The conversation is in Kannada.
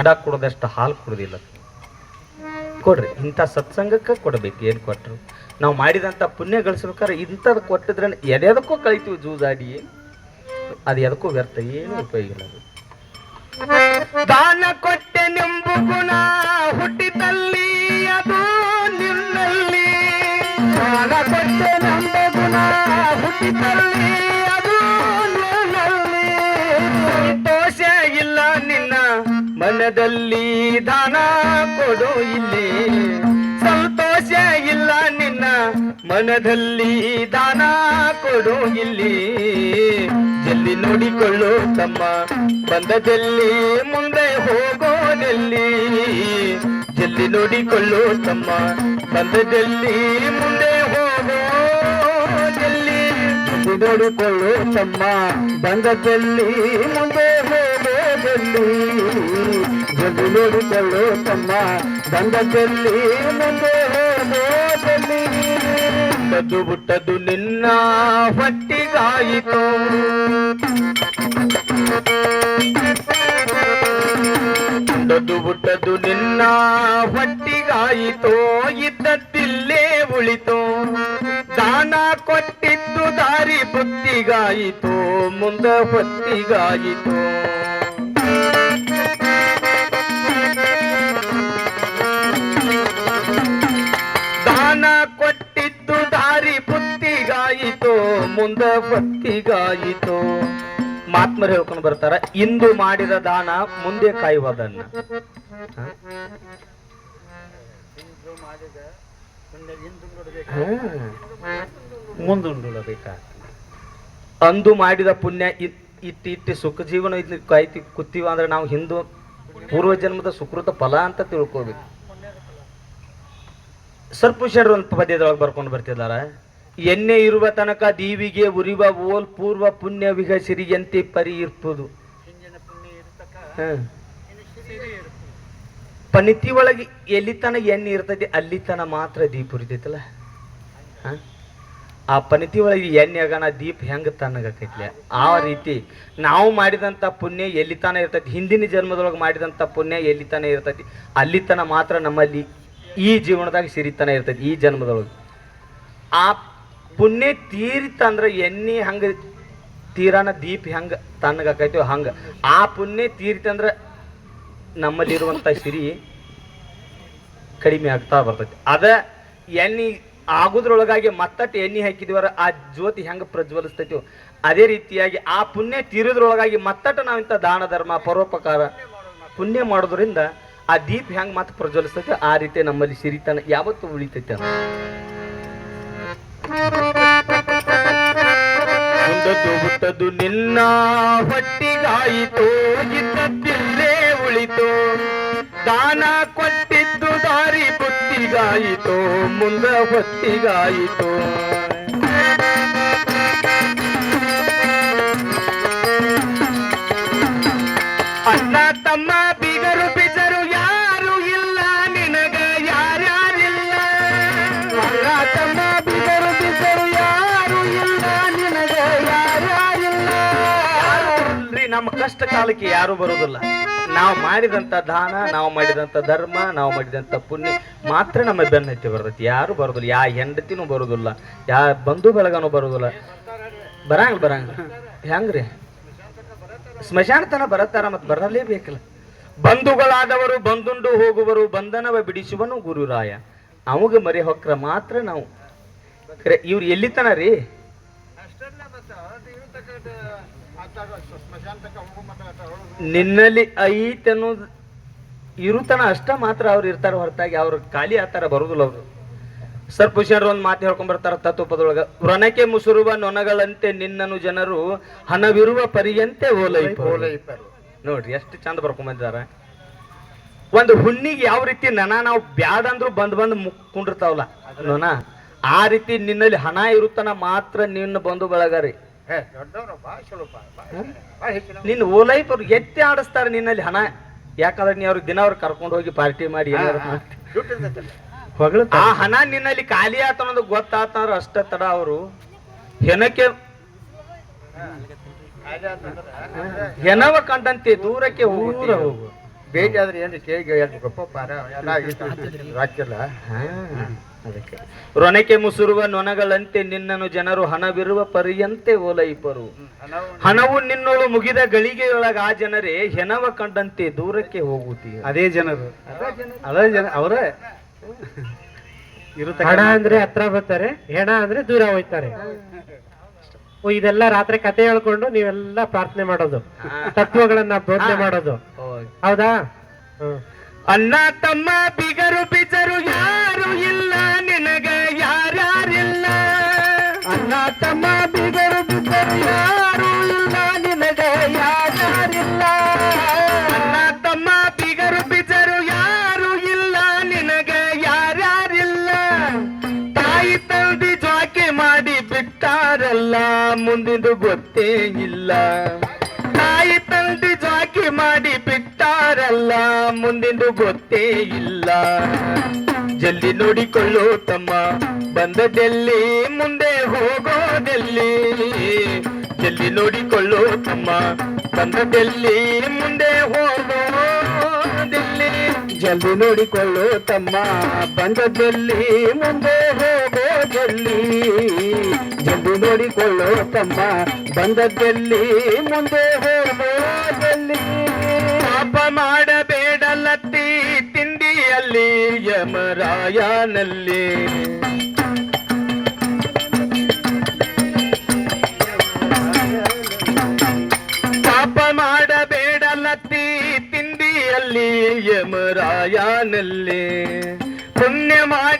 ಎಡ ಕುಡ್ದಷ್ಟು ಹಾಲು ಕುಡ್ದಿಲ್ಲ. ಕೊಡ್ರಿ, ಇಂಥ ಸತ್ಸಂಗಕ್ಕೆ ಕೊಡಬೇಕು, ಏನು ಕೊಟ್ಟರು ನಾವು ಮಾಡಿದಂಥ ಪುಣ್ಯ ಗಳಿಸ್ಬೇಕಾದ್ರೆ ಇಂಥದ್ದು ಕೊಟ್ಟಿದ್ರೆ ಎದೆದಕ್ಕೂ ಕಳಿತೀವಿ ಜೂಜಾಡಿ ಅದು ಎದಕ್ಕೂ ವ್ಯರ್ಥ, ಏನು ಉಪಯೋಗ ಇಲ್ಲ ದಾನ ಕೊಟ್ಟೆ ನಿಂಬು ಗುಣ, ಹುಟ್ಟಿದಲ್ಲಿ ಅದು ನಿನ್ನಲ್ಲಿ. ದಾನ ಕೊಟ್ಟೆ ನೆಂಬು ಗುಣ, ಹುಟ್ಟಿದಲ್ಲಿ ಮನದಲ್ಲಿ ದಾನ ಕೊಡು ಇಲ್ಲಿ. ಸಂತೋಷ ಇಲ್ಲ ನಿನ್ನ. ಮನದಲ್ಲಿ ದಾನ ಕೊಡು ಇಲ್ಲಿ. ಜಲ್ಲಿ ನೋಡಿಕೊಳ್ಳು ತಮ್ಮ ಬಂದದಲ್ಲಿ ಮುಂದೆ ಹೋಗೋದಲ್ಲಿ ಜಲ್ಲಿ ನೋಡಿಕೊಳ್ಳು ತಮ್ಮ ಬಂದದಲ್ಲಿ ಮುಂದೆ ಹೋಗೋದಲ್ಲಿ ನೋಡಿಕೊಳ್ಳು ತಮ್ಮ ಬಂದದಲ್ಲಿ ಮುಂದೆ ಹೋಗೋದಲ್ಲಿ ಜಗ ನೋಡಿದಳು ತಮ್ಮ ಬಂದದಲ್ಲಿ ಮುಂದೆ ಹೋಗೋದಲ್ಲಿ ಬದ್ದು ಬಿಟ್ಟದ್ದು ನಿನ್ನ ಹೊಟ್ಟಿಗಾಯಿತು. ಬದ್ದು ಬಿಟ್ಟದ್ದು ನಿನ್ನ ಹೊಟ್ಟಿಗಾಯಿತು. ಇದ್ದದ್ದಿಲ್ಲೇ ಉಳಿತು. ದಾನ ಕೊಟ್ಟಿದ್ದು ದಾರಿ ಬುತ್ತಿಗಾಯಿತು. ಮುಂದ ಹೊತ್ತಿಗಾಯಿತು. ಮುಂದ ಬತ್ತಿಗಾಯಿತು ಮಾತ್ಮರು ಹೇಳ್ಕೊಂಡು ಬರ್ತಾರ, ಇಂದು ಮಾಡಿದ ದಾನ ಮುಂದೆ ಕಾಯುವುದನ್ನ? ಮುಂದುಂಡುಳಬೇಕಾ ಅಂದು ಮಾಡಿದ ಪುಣ್ಯ ಇಟ್- ಇಟ್ಟಿ ಇಟ್ಟು ಸುಖ ಜೀವನ ಇದ್ ಕಾಯ್ತಿ ಕೂತೀವ ಅಂದ್ರೆ ನಾವು ಹಿಂದೂ ಪೂರ್ವ ಜನ್ಮದ ಸುಕೃತ ಫಲ ಅಂತ ತಿಳ್ಕೋಬೇಕು. ಸರ್ಪುಷರು ಒಂದು ಪದ್ಯದೊಳಗೆ ಬರ್ಕೊಂಡು ಬರ್ತಿದಾರ ಎಣ್ಣೆ ಇರುವ ತನಕ ದೀವಿಗೆ ಉರಿವ ಓಲ್ ಪೂರ್ವ ಪುಣ್ಯ ವಿಘಸಿರಿಯಂತೆ ಪರಿ ಇರ್ತದು. ಪನಿತಿ ಒಳಗೆ ಎಲ್ಲಿ ತನ ಎಣ್ಣೆ ಇರ್ತೈತಿ ಅಲ್ಲಿ ತನ ಮಾತ್ರ ದೀಪ ಉರಿತೈತಲ್ಲ? ಆ ಪನಿತಿ ಒಳಗೆ ಎಣ್ಣೆ ಆಗಣ, ದೀಪ ಹೆಂಗ ತಣ್ಣಗಾಕೈತ್ಲೆ ಆ ರೀತಿ ನಾವು ಮಾಡಿದಂಥ ಪುಣ್ಯ ಎಲ್ಲಿ ತನ ಇರ್ತೈತಿ, ಹಿಂದಿನ ಜನ್ಮದೊಳಗೆ ಮಾಡಿದಂಥ ಪುಣ್ಯ ಎಲ್ಲಿ ತನ ಇರ್ತೈತಿ ಅಲ್ಲಿ ತನ ಮಾತ್ರ ನಮ್ಮಲ್ಲಿ ಈ ಜೀವನದಾಗ ಸಿರಿತನ ಇರ್ತೈತಿ, ಈ ಜನ್ಮದೊಳಗೆ ಆ ಪುಣ್ಯ ತೀರಿತಂದ್ರೆ ಎಣ್ಣೆ ಹಂಗ ತೀರಾನ ದೀಪ ಹೆಂಗ ತಣ್ಣಗಾಕೈತೋ ಹಂಗ. ಆ ಪುಣ್ಯ ತೀರಿತಂದ್ರೆ ನಮ್ಮಲ್ಲಿರುವಂಥ ಸಿರಿ ಕಡಿಮೆ ಆಗ್ತಾ ಬರ್ತೈತಿ. ಅದ ಎಣ್ಣೆ ಆಗುದ್ರೊಳಗಾಗಿ ಮತ್ತಟ್ಟು ಎಣ್ಣೆ ಹಾಕಿದ್ವರ ಆ ಜ್ಯೋತಿ ಹೆಂಗ ಪ್ರಜ್ವಲಿಸ್ತೈತೋ ಅದೇ ರೀತಿಯಾಗಿ ಆ ಪುಣ್ಯ ತೀರಿದ್ರೊಳಗಾಗಿ ಮತ್ತಟ್ಟು ನಾವು ಇಂಥ ದಾನ ಧರ್ಮ ಪರೋಪಕಾರ ಪುಣ್ಯ ಮಾಡೋದ್ರಿಂದ ಆ ದೀಪ ಹೆಂಗ್ ಮತ್ತೆ ಪ್ರಜ್ವಲಿಸ್ತೈತಿ ಆ ರೀತಿ ನಮ್ಮಲ್ಲಿ ಸಿರಿತನ ಯಾವತ್ತು ಉಳಿತೈತಿ ಹುಟ್ಟದು ಹುಟ್ಟದ್ದು ನಿನ್ನ ಹೊಟ್ಟಿಗಾಯಿತು ಇದ್ದದ್ದಿಲ್ಲೇ ಉಳಿತು. ದಾನ ಕೊಟ್ಟಿದ್ದು ದಾರಿ ಬುತ್ತಿಗಾಯಿತು ಮುಂದ ಹೊತ್ತಿಗಾಯಿತು. ಅಣ್ಣ ತಮ್ಮ ನಮ್ಮ ಕಷ್ಟ ಕಾಲಕ್ಕೆ ಯಾರು ಬರುವುದಿಲ್ಲ. ನಾವು ಮಾಡಿದಂತ ದಾನ, ನಾವು ಮಾಡಿದಂತ ಧರ್ಮ, ನಾವು ಮಾಡಿದಂತ ಪುಣ್ಯ ಮಾತ್ರ ನಮ್ಮ ಬೆನ್ನತ್ತಿ ಬರ್ತೈತಿ. ಯಾರು ಬರೋದಿಲ್ಲ ಯಾ ಹೆಂಡತಿನೂ ಬರೋದಿಲ್ಲ ಯಾ ಬಂಧು ಬೆಳಗನೂ ಬರೋದಿಲ್ಲ ಬರಂಗಿಲ್ಲ ಬರಂಗಿಲ್ಲ. ಹೆಂಗ್ರಿ? ಸ್ಮಶಾನ ತನ ಬರತ್ತಾರ ಮತ್ತೆ ಬರಲೇಬೇಕಲ್ಲ. ಬಂಧುಗಳಾದವರು ಬಂದುಂಡು ಹೋಗುವರು, ಬಂಧನವ ಬಿಡಿಸುವನು ಗುರುರಾಯ. ಅವಾಗ ಮರಿ ಹೊಕ್ರ ಮಾತ್ರ ನಾವು. ಇವ್ರು ಎಲ್ಲಿತನ ರೀ? ನಿನ್ನಲ್ಲಿ ಐತೆ ಅನ್ನೋದು ಇರುತನ ಅಷ್ಟ ಮಾತ್ರ ಅವ್ರು ಇರ್ತಾರ ಹೊರತಾಗಿ, ಅವ್ರು ಖಾಲಿ ಆತರ ಬರುದಿಲ್ಲ ಅವರು. ಸರ್ಪುಷರು ಒಂದು ಮಾತು ಹೇಳ್ಕೊಂಡ್ ಬರ್ತಾರ ತತ್ವಪದೊಳಗ. ವ್ರಣಕ್ಕೆ ಮುಸುರುವ ನೊಣಗಳಂತೆ ನಿನ್ನನು ಜನರು, ಹಣವಿರುವ ಪರಿಯಂತೆ ಓಲೈಪ ನೋಡ್ರಿ ಎಷ್ಟು ಚಂದ ಬರ್ಕೊಂಡ್ ಬಂದಿದಾರ ಒಂದು ಹುಣ್ಣಿಗೆ ಯಾವ ರೀತಿ ನನ ನಾವು ಬ್ಯಾಡಂದ್ರು ಬಂದ್ ಬಂದ್ ಮುಕ್ಕೊಂಡಿರ್ತಾವಲ್ಲ ಆ ರೀತಿ ನಿನ್ನಲ್ಲಿ ಹಣ ಇರುತ್ತನ ಮಾತ್ರ ನಿನ್ನ ಬಂಧು ಬಳಗಾರಿ ನಿನ್ನ ಲೈಫ್ ಅವ್ರು ಎತ್ತಿ ಆಡಿಸ್ತಾರೆ ನಿನ್ನಲ್ಲಿ ಹಣ. ಯಾಕಂದ್ರೆ ನೀ ಅವ್ರಿಗೆ ದಿನ ಅವ್ರಿಗೆ ಕರ್ಕೊಂಡು ಹೋಗಿ ಪಾರ್ಟಿ ಮಾಡಿ. ಆ ಹಣ ನಿನ್ನಲ್ಲಿ ಖಾಲಿ ಆತ ಅನ್ನೋದು ಗೊತ್ತಾತಂದ್ರ ಅಷ್ಟ ತಡ ಅವರು. ಹೆಣಕ್ಕೆ ಹೆಣವ ಕಂಡಂತೆ ದೂರಕ್ಕೆ ಹೋಗುತ್ತೀರ ಹೋಗು. ಭೇಟಿ ಆದ್ರೆ ಏನ್ರಿ ಕೇಳಿ ಗೊಪ್ಪ ಪಾರ ಎಲ್ಲ ರಾಕಿಲ್ಲ ಅದಕ್ಕೆ. ರೊನಕೆ ಮುಸುರುವ ನೊಣಗಳಂತೆ ನಿನ್ನನ್ನು ಜನರು ಹಣವಿರುವ ಪರಿಯಂತೆ ಓಲೈಪರು. ಹಣವು ನಿನ್ನೊಳು ಮುಗಿದ ಗಳಿಗೆಯೊಳಗ ಆ ಜನರೇ ಹೆಣವ ಕಂಡಂತೆ ದೂರಕ್ಕೆ ಹೋಗುತ್ತೀಯ ಅದೇ ಜನರು. ಅದೇ ಜನ ಅವರೇ. ಇರುತ್ತೆ ಹಣ ಅಂದ್ರೆ ಹತ್ರ ಬರ್ತಾರೆ ಹೆಣ ಅಂದ್ರೆ ದೂರ ಹೋಯ್ತಾರೆ ಓ, ಇದೆಲ್ಲ ರಾತ್ರಿ ಕತೆ ಹೇಳ್ಕೊಂಡು ನೀವೆಲ್ಲ ಪ್ರಾರ್ಥನೆ ಮಾಡೋದು ತತ್ವಗಳನ್ನ ಬೋಧನೆ ಮಾಡೋದು. ಹೌದಾ. ಅಣ್ಣ ತಮ್ಮ ಬಿಗರು ಬಿಜರು ಯಾರು ಬಿಟ್ಟಾರಲ್ಲ ಮುಂದಿದು ಗೊತ್ತೇ ಇಲ್ಲ ತಾಯಿ ತಂದೆ ಜಾಕಿ ಮಾಡಿ ಬಿಟ್ಟಾರಲ್ಲ ಮುಂದಿಂದು ಗೊತ್ತೇ ಇಲ್ಲ ಜಲ್ದಿ ನೋಡಿಕೊಳ್ಳು ತಮ್ಮ ಬಂದದಲ್ಲಿ ಮುಂದೆ ಹೋಗೋದಲ್ಲಿ? ಜಲ್ದಿ ನೋಡಿಕೊಳ್ಳು ತಮ್ಮ ಬಂದದಲ್ಲಿ ಮುಂದೆ ಹೋಗೋದಲ್ಲಿ? ಜಲ್ದಿ ನೋಡಿಕೊಳ್ಳೋ ತಮ್ಮ ಬಂದದಲ್ಲಿ ಮುಂದೆ ಹೋಗೋದಲ್ಲಿ? ನೋಡಿಕೊಳ್ಳು ತಮ್ಮ ಬಂದದ್ದಲ್ಲಿ ಮುಂದೆ ಹೋಗೋದಲ್ಲಿ ಪಾಪ ಮಾಡಬೇಡಲತ್ತಿ ತಿಂಡಿಯಲ್ಲಿ ಯಮರಾಯನಲ್ಲಿ. ಪಾಪ ಮಾಡಬೇಡಲತ್ತಿ ತಿಂಡಿಯಲ್ಲಿ ಯಮರಾಯನಲ್ಲಿ. ಪುಣ್ಯ ಮಾಡಿ